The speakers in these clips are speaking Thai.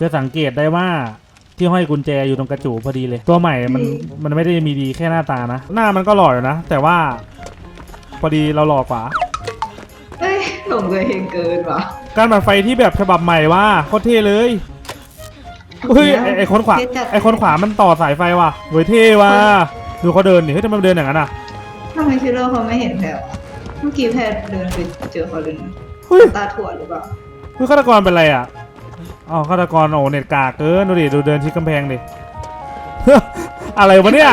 จะสังเกตได้ว่าที่ห้อยกุญแจอยู่ตรงกระจูพอดีเลย ตัวใหม่มันมันไม่ได้มีดีแค่หน้าตานะ หน้ามันก็หล่ออยู่นะ แต่ว่า พอดีเราหล่อกว่าเอ้ยหลงตัวเองเกินว่ะการบัดไฟที่แบบฉบับใหม่ว่าโคตรเท่เลยเฮ้ยไอ้ไอ้คนขวาเท่จัดไอ้คนขวามันต่อสายไฟว่ะเว้ยเท่ว่ะดูเขาเดินนี่เฮ้ยทำไมมันเดินอย่างนั้นอะทำไมชิโร่เขาไม่เห็นแพรวะเมื่อกี้แพรเดินไปเจอเขาเลยนะเฮ้ยตาถั่วหรือเปล่าเฮ้ยฆาตกรเป็นไรอะ อ๋อฆาตกรโอ้เน็ตกากเกินดูดิดูเดินชิดกำแพงดิ อะไรวะเนี่ย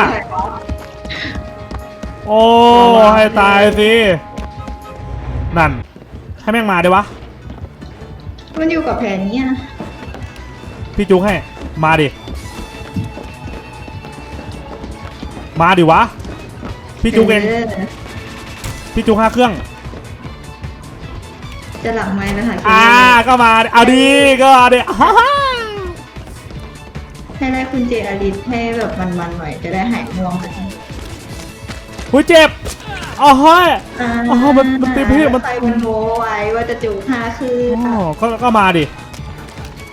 โอ้ให้ตายสิ นั่น ให้แม่งมาดิวะ มันอยู่กับแพรนี้อะพี่จุกให้ มาดิ มาดิวะ พี่จุกเอง พี่จุกห้าเครื่อง จะหลังไม้นะคะอ่าก็มาดิเอาดีก็เอาดิฮ่าฮ่าให้ได้คุณเจอาริสให้แบบมันๆหน่อยจะได้หายง่วงสักทีหุยเจ็บอ๋อเฮ้ยอ่าอ๋อมันมันตีพี่มันใครมันโม้ไว้ว่าจะจูบห้าคืออ๋อก็ก็มาดิ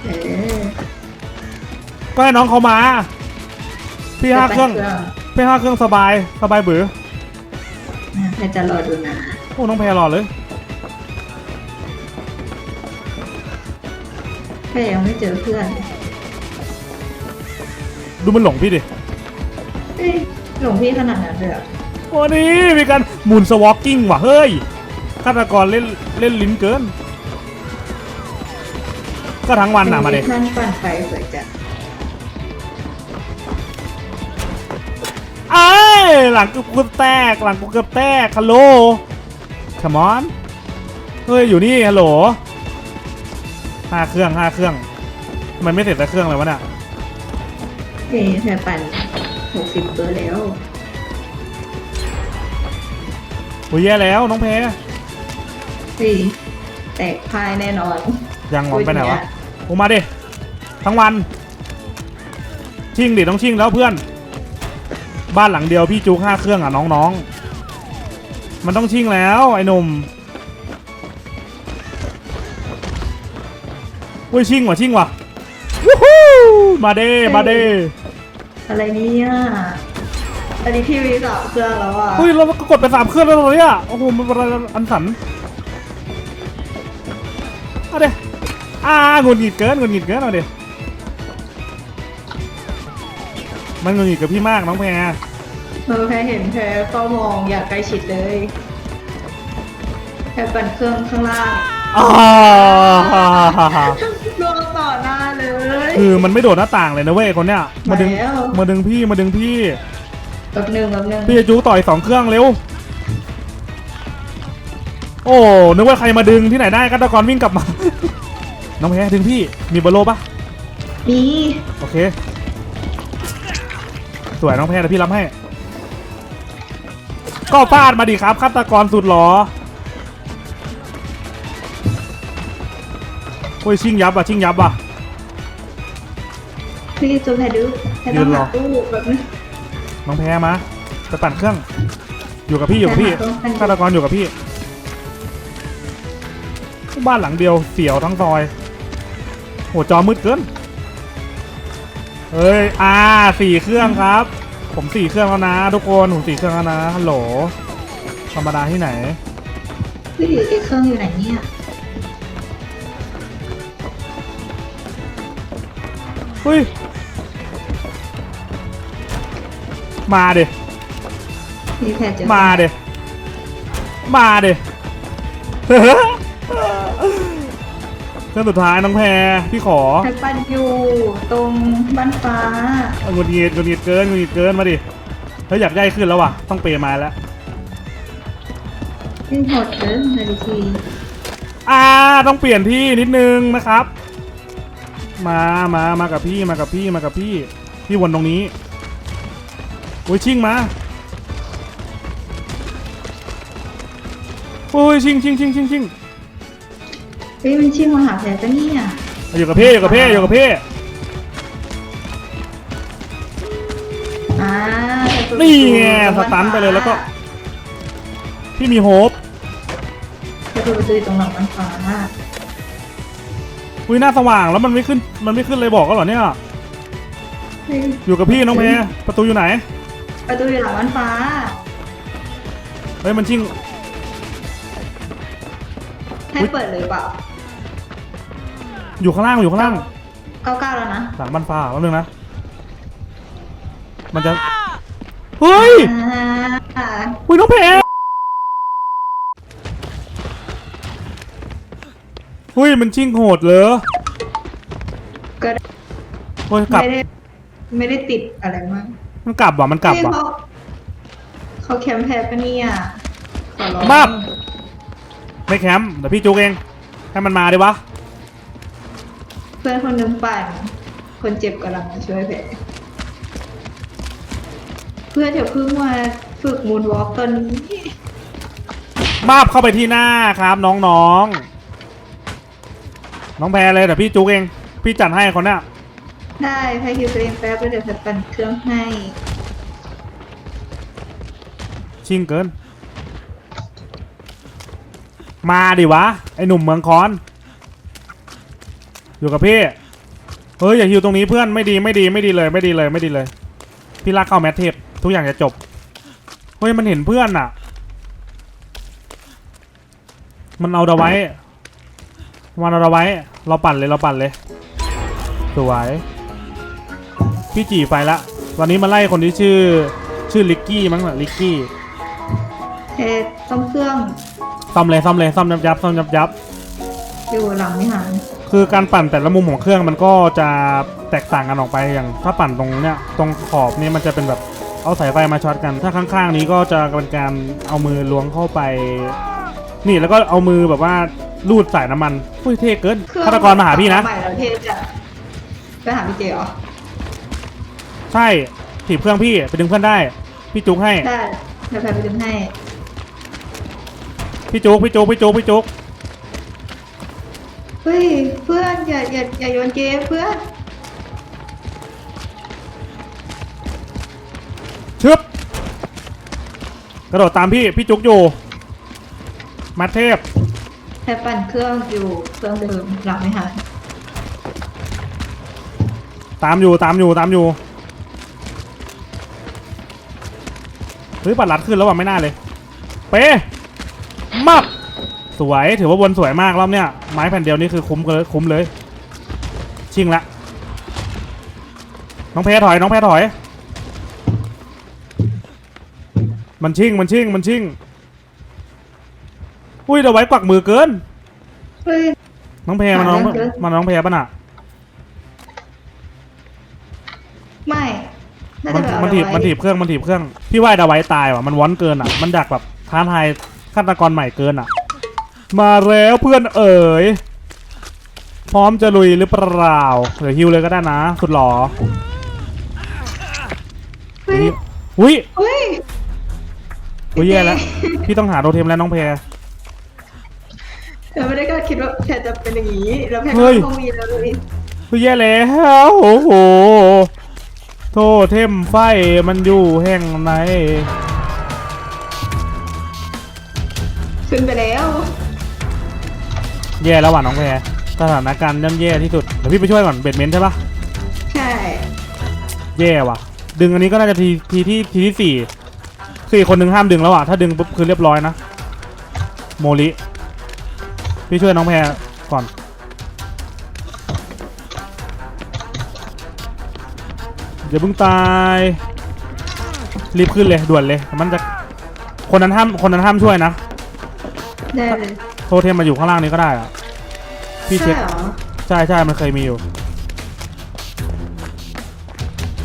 เออก็ให้น้องเขามา พี่ห้าเครื่อง พี่ห้าเครื่องสบาย สบายเบือแพรจะรอดูนะ โอ้ น้องแพรรอเลย แพรยังไม่เจอเพื่อน ดูมันหลงพี่ดิเอ้ยหลงพี่ขนาดนั้นเลยเหรอโอ้นี่มีการหมุนสวอปกิ้งว่ะเฮ้ยฆาตกรเล่นเล่นลิ้นเกิน ก็ทั้งวันน่ะมาเด็ท่านปั่นไฟสวยจัดไอ้ยหลังกูเกือบแตกหลังกูเกือบแตกฮัลโหลขมอนเฮ้ยอยู่นี่ฮัลโหล ห้าเครื่องห้าเครื่อง มันไม่เสร็จแต่เครื่องเลยวะเนี่ยเฮ้ยแพรปั่นหกสิบเปอร์แล้ว โอ้ยแย่แล้วน้องแพรสี่แตกพายแน่นอน ยังหวังไปไหนวะโอ้มาดิ ทั้งวัน ชิงดิต้องชิงแล้วเพื่อน บ้านหลังเดียวพี่จูห้าเครื่องอะน้องๆ มันต้องชิงแล้วไอ้หนุ่ม อุ้ยชิงว่ะชิงว่ะวู้ฮู้มาเด้มาเด้อะไรเนี่ยอันนี้พี่วีสามเครื่องแล้วอะอุ้ยเราก็กดไปสามเครื่องแล้วเหรอเนี่ยโอ้โหมันเป็นอะไรอันสันเอาเด้อ่าหงุดหงิดเกินหงุดหงิดเกินเอาเด้มันหงุดหงิดกับพี่มากน้องแพรเออแพรเห็นแพรเฝ้ามองอยากใกล้ชิดเลยแพรปั่นเครื่องข้างล่างอ่าโดนต่อหน้าเลย คือมันไม่โดดหน้าต่างเลยนะเว้ยคนเนี้ยมาดึงแล้ว มาดึงพี่มาดึงพี่แบบหนึ่งแบบหนึ่งพี่จะจูต่อยสองเครื่องเร็ว โอ้นึกว่าใครมาดึงที่ไหนได้กัตกรวิ่งกลับมา น้องแพรดึงพี่มีเบอร์โลปะมีโอเค สวยน้องแพรแต่พี่รับให้ ก็ฟาดมาดิครับฆาตกรสุดหรอโอ้ยชิงยับอะชิงยับอะ พี่จูแพรดูแพรต้องยืนรหาอตู้แบบนี้น้องแพรมาจะตัดเครื่อง อยู่กับพี่อยู่กับพี่แพรหาเครื่องฆาตกรอยู่กับพี่ บ้านหลังเดียวเสียวทั้งซอยโหจอมืดเกินเฮ้ยอ่าสี่เครื่องครับ ผมสี่เครื่องแล้วนะทุกคนผมสี่เครื่องแล้วนะฮัลโหลธรรมดาที่ไหนพี่อีกเครื่องอยู่ไหนเนี่ยเฮ้ย มาเดพี่แพรเจอมาเดมาเดเครื่องสุดท้ายน้องแพรพี่ขอแพรปั่นอยู่ตรงบ้านฟ้าเอาหงุดหงิดหงุดหงิดเกินหงุดหงิดเกินมาดิเฮ้ยอยากได้ขึ้นแล้วว่ะ ต้องเปย์มาแล้วพี่โหดเกินนาฬิทีอ่าต้องเปลี่ยนที่นิดนึงนะครับ มามามากับพี่มากับพี่มากับพี่ พี่วนตรงนี้ โอ้ยชิงมาโอ้ยชิงชิงชิงชิงชิงเฮ้ยมันชิ่งมาหาแพรปะเนี่ยอยู่กับพี่อยู่กับพี่อยู่กับพี่อ่านี่ไงสตันไปเลยแล้วก็ พี่มีโฮปจะเปิดประตูอยู่ตรงหลังบ้านฟ้าอุ้ยหน้าสว่างแล้วมันไม่ขึ้นมันไม่ขึ้นเลยบอกก็เหรอเนี่ยเฮ้ยอยู่กับพี่น้องเพประตูอยู่ไหน ประตูอยู่หลังมันฟ้า เฮ้ยมันชิงให้เปิดเลยเปล่าอยู่ข้างล่างอยู่ข้างล่างเก้าเก้าแล้วนะหลังบ้านฟ้าแป๊บนึงนะ มันจะ เฮ้ยอ่าอุ้ยน้องเพเฮ้ยมันชิงโหดเลย ก็ได้เฮ้ยกลับ ไม่ได้ไม่ได้ติดอะไรมาก มันกลับว่ะมันกลับเฮ้ยว่ะเขาเขาแคมป์แพปะเนี่ยขอร้องบ้า ไม่แคมป์เดี๋ยวพี่จุกเอง ให้มันมาดีวะ เพื่อนคนหนึงปั่นคนเจ็บกำลังมาช่วยแผลเพื่อนเดี๋ยวเพิ่งมาฝึกมูนวอล์กตอนนี้มาบเข้าไปที่หน้าครับน้องๆ น้องแพรเลยเดี๋ยวพี่จุกเอง พี่จัดให้คนเนี้ย ได้แพ้คิวตัวเองแป๊บแล้วเดี๋ยวแพทปั่นเครื่องให้ ชิงเกิน มาดิวะ ไอหนุ่มเมืองคอน อยู่กับพี่ เฮ้ยอย่าฮิวตรงนี้เพื่อนไม่ดีไม่ดีไม่ดีเลยไม่ดีเลยไม่ดีเลย พี่ลากเข้าแมทเทปทุกอย่างจะจบ เฮ้ยมันเห็นเพื่อนอะ มันเอาเดาไว้มันเอาเดาไว้ เราปั่นเลยเราปั่นเลย สวย พี่จีไฟละวันนี้มาไล่คนที่ชื่อ ชื่อลิกกี้มั้งน่ะลิกกี้แพทต้องเครื่องซ่อมเลยซ่อมเลยซ่อมยับยับซ่อมยับยับอยู่หลังวิหารคือการปั่นแต่ละมุมของเครื่องมันก็จะแตกต่างกันออกไปอย่าง ถ้าปั่นตรงเนี้ยตรงขอบนี่มันจะเป็นแบบเอาสายไฟมาช็อตกัน ถ้าข้างๆ นี้ก็จะเป็นการเอามือล้วงเข้าไป นี่แล้วก็เอามือแบบว่าลูดสายน้ำมันอุ้ยเท่เกินเครื่องฆาตกรมาหาพี่นะ ใหม่แล้วเทจะไปหาพี่เจเหรอ ใช่ถีบเครื่องพี่ไปดึงเพื่อนได้ พี่จุกให้ ได้เดี๋ยวแพทไปดึงให้พี่จุกพี่จุกพี่จุกพี่จุกเฮ้ยเพื่อนอย่าอย่าอย่าโยนเกมเพื่อนชึบกระโดดตามพี่พี่จุกอยู่มาเทพแพทปั่นเครื่องอยู่เครื่องเดิมหลังวิหารตามอยู่ตามอยู่ตามอยู่ เฮ้ยปัดรัดขึ้นแล้วว่ะไม่น่าเลย เป๊ะมับสวยถือว่าวนสวยมากรอบเนี้ยไม้แผ่นเดียวนี่คือคุ้มเลยคุ้มเลย ชิงละ น้องแพรถอยน้องแพรถอย มันชิงมันชิงมันชิงอุ้ยเดี๋ยวไว้กวักมือเกิน เฮ้ย น้องแพรมันน้องหาเรื่องเกินมันน้องแพรป่ะน่ะ ไม่ น่ามัจะนแบบมันถีบมันถีบเครื่องมันถีบเครื่องพี่ว่าเดาไว้ตายว่ะมันวอนเกินอะมันดักแบบท้าทายฆาตกรใหม่เกินอะ มาแล้วเพื่อนเอ๋ยพร้อมจะลุยหรือเปล่าเดี๋ยวฮิวเลยก็ได้นะสุดหล่อเฮ้ยอุ้ยเฮ้ยอุ้ยแย่แล้วพี่ต้องหาโรเทมแล้วน้องแพร แต่ไม่ได้ก็คิดว่าแพทจะเป็นอย่างนี้ แล้วแพทเฮ้ก็ย คงมีแล้วเลยอุ้ยแย่แล้วโอ้โห โทษเทมไฟมันอยู่แห่งไหน ขึ้นไปแล้ว แย่แล้วว่ะน้องแพรสถานการณ์ย่ำแย่ที่สุดเดี๋ยวพี่ไปช่วยก่อนเบ็ดเมนต์ใช่ปะใช่ แย่ว่ะ ดึงอันนี้ก็น่าจะทีทีที่ทีที่สี่คืออีกคนนึงห้ามดึงแล้วอะถ้าดึงปุ๊บคือเรียบร้อยนะ โมลิพี่ช่วยน้องแพรก่อน เดี๋ยวเพิ่งตาย รีบขึ้นเลยด่วนเลย มันจะ คนนั้นห้าม คนนั้นห้ามช่วยนะ ได้เลยโทษเทมมาอยู่ข้างล่างนี้ก็ได้อะพี่เช็ค ใช่เหรอใช่ใช่มันเคยมีอยู่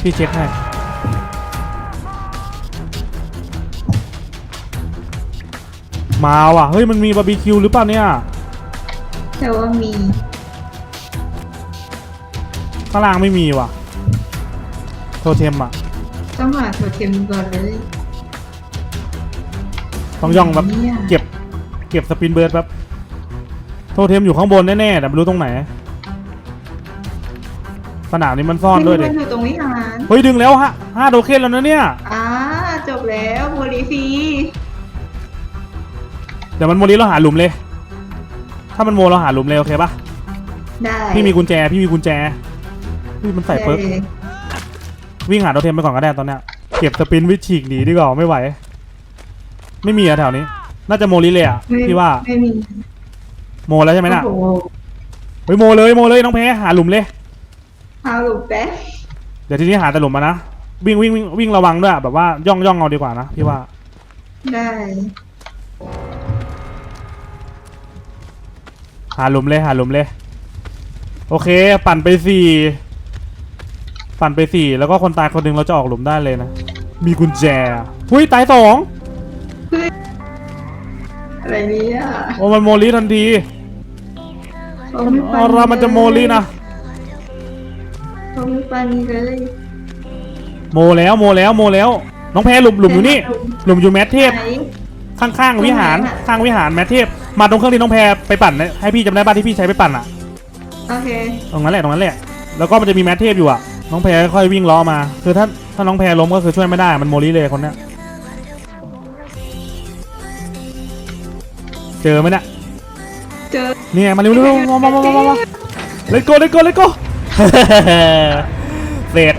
พี่เช็คให้ มาว่ะ เฮ้ย มันมีบาร์บีคิวหรือเปล่าเนี่ย แต่ว่ามี ข้างล่างไม่มีว่ะ โทเทมอะต้องหาโทเทมก่อนเลยต้องย่องแบบเนี่ยเก็บเก็บสปินเบิร์ดแบบโทเทมอยู่ข้างบนแน่ๆแต่ไม่รู้ตรงไหน สนามนี้มันซ่อนด้วยเฮ้เด็มันอยู่ตรงวิหารเฮ้ยดึงแล้วฮะห้าโดเคนแล้วนะเนี่ย อ่าจบแล้วโมลิฟีเดี๋ยวมันโมลิเราหาหลุมเลย ถ้ามันโมเราหาหลุมเลยโอเคปะได้พี่มีกุญแจพี่มีกุญแจพี่มันใส่เปิร์กได้เลย วิ่งหาโทเทมไปก่อนก็ได้ตอนเนี้ยเก็บสปินวิฉีกหนีดีกว่าไม่ไหว ไม่มีอะแถวนี้ น่าจะโมลิเลยอะไม่พี่ว่าไม่มีโมแล้วใช่ไหมน่ะโอ้โหเฮ้ยโมเลยโมเลยน้องแพ้หาหลุมเลย เอาลูกแป๊ะเดี๋ยวทีนี้หาแต่หลุมมานะวิ่งวิ่งวิ่งวิ่งระวังด้วยแบบว่าย่องย่องเอาดีกว่านะพี่ว่า ได้หาหลุมเลยหาหลุมเลย โอเค ปั่นไปสี่ ปั่นไปสี่แล้วก็คนตายคนหนึ่งเราจะออกหลุมได้เลยนะ มีกุญแจหุ้ยตายสองอะไรเนี้อะโอ้มันโมลีทันทีโอ้ไม่ปัอ๋อเรามันจะโมลีนะโอ้ไม่ปันเลยโมแล้วโมแล้วโมแล้ว น้องแพ้หลุมหลุมอยู่นี่ หลุมอยู่แมทเทพ ไหนข้างๆวิหารตรงไหนอะข้างวิหารแมทเทพ มาตรงเครื่องที่น้องแพรไปปั่นนะให้พี่จำได้บ้านที่พี่ใช้ไปปั่นอะ โอเค ตรงนั้นแหละตรงนั้นแหละ แล้วก็มันจะมีแมทเทพอยู่อะ น้องแพรค่อยๆวิ่งล้อมา คือถ้าถ้าน้องแพรล้มก็คือช่วยไม่ได้มันโมลีเลยคนเนี้ยเจอไหมเนี่ยเจอเนี่ยมาเร็วๆๆมามามามามามา Let's go Let's go Let's go เสร็จ